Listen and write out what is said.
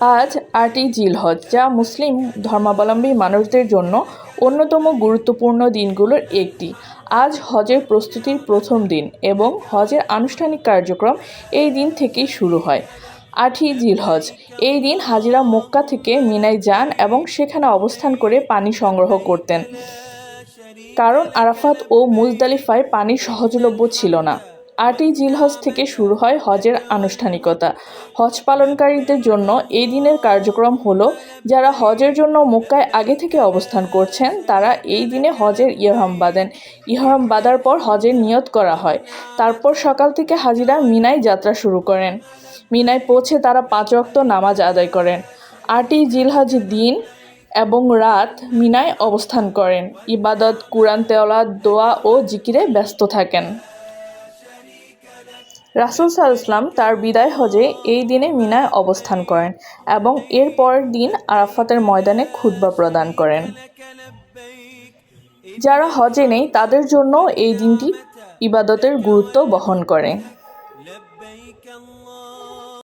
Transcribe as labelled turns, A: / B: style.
A: আজ আটই জিলহজ যা মুসলিম ধর্মাবলম্বী মানুষদের জন্য অন্যতম গুরুত্বপূর্ণ দিনগুলোর একটি। আজ হজের প্রস্তুতির প্রথম দিন এবং হজের আনুষ্ঠানিক কার্যক্রম এই দিন থেকেই শুরু হয়। আটই জিলহজ এই দিন হাজিরা মক্কা থেকে মিনায় যান এবং সেখানে অবস্থান করে পানি সংগ্রহ করতেন। কারণ আরাফাত ও মুজদালিফায় পানি সহজলভ্য ছিল না। আটই জিলহজ থেকে শুরু হয় হজের আনুষ্ঠানিকতা। হজ পালনকারীদের জন্য এই দিনের কার্যক্রম হলো, যারা হজের জন্য মক্কায় আগে থেকে অবস্থান করছেন, তারা এই দিনে হজের ইহরাম বাঁধেন। ইহরাম বাঁধার পর হজের নিয়ত করা হয়। তারপর সকাল থেকে হাজিরা মিনায় যাত্রা শুরু করেন। মিনায় পৌঁছে তারা পাঁচ ওয়াক্ত নামাজ আদায় করেন। আটই জিলহজ দিন এবং রাত মিনায় অবস্থান করেন। ইবাদত, কুরআন তেওলা দোয়া ও জিকিরে ব্যস্ত থাকেন। রাসুল সাল্লাম তার বিদায় হজে এই দিনে মিনায় অবস্থান করেন এবং এর পরের দিন আরাফাতের ময়দানে খুদ্া প্রদান করেন। যারা হজে নেই, তাদের জন্য এই দিনটি ইবাদতের গুরুত্ব বহন করে।